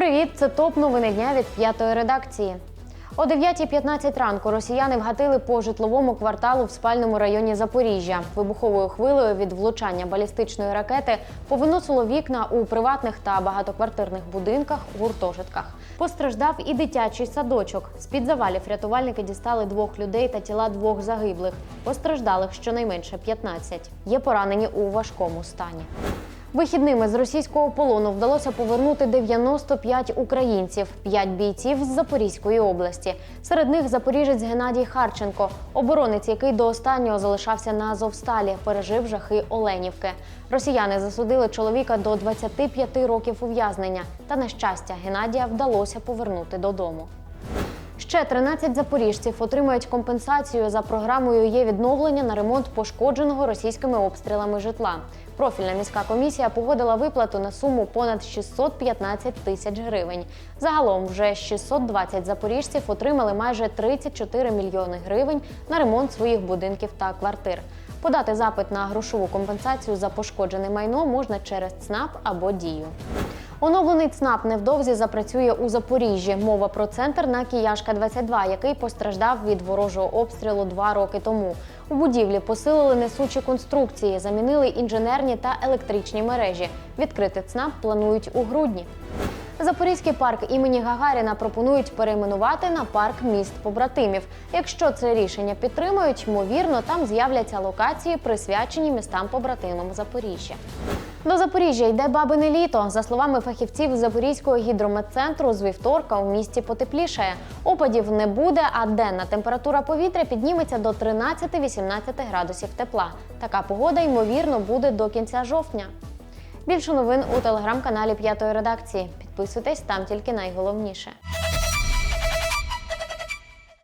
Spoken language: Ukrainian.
Привіт, це топ новини дня від п'ятої редакції. О 9.15 ранку росіяни вгатили по житловому кварталу в спальному районі Запоріжжя. Вибуховою хвилею від влучання балістичної ракети повиносило вікна у приватних та багатоквартирних будинках гуртожитках. Постраждав і дитячий садочок. З під завалів рятувальники дістали двох людей та тіла двох загиблих. Постраждалих щонайменше 15. Є поранені у важкому стані. Вихідними з російського полону вдалося повернути 95 українців, 5 бійців з Запорізької області. Серед них запоріжець Геннадій Харченко, оборонець, який до останнього залишався на Азовсталі, пережив жахи Оленівки. Росіяни засудили чоловіка до 25 років ув'язнення. Та на щастя, Геннадія вдалося повернути додому. Ще 13 запоріжців отримають компенсацію за програмою є відновлення на ремонт пошкодженого російськими обстрілами житла. Профільна міська комісія погодила виплату на суму понад 615 тисяч гривень. Загалом вже 620 запоріжців отримали майже 34 мільйони гривень на ремонт своїх будинків та квартир. Подати запит на грошову компенсацію за пошкоджене майно можна через ЦНАП або дію. Оновлений ЦНАП невдовзі запрацює у Запоріжжі. Мова про центр на Кияшка 22, який постраждав від ворожого обстрілу два роки тому. У будівлі посилили несучі конструкції, замінили інженерні та електричні мережі. Відкрити ЦНАП планують у грудні. Запорізький парк імені Гагаріна пропонують перейменувати на парк міст побратимів. Якщо це рішення підтримують, ймовірно, там з'являться локації, присвячені містам побратимам Запоріжжя. До Запоріжжя йде бабине літо. За словами фахівців Запорізького гідрометцентру, з вівторка у місті потеплішає. Опадів не буде, а денна температура повітря підніметься до 13-18 градусів тепла. Така погода ймовірно буде до кінця жовтня. Більше новин у телеграм-каналі П'ятої редакції. Підписуйтесь там тільки найголовніше.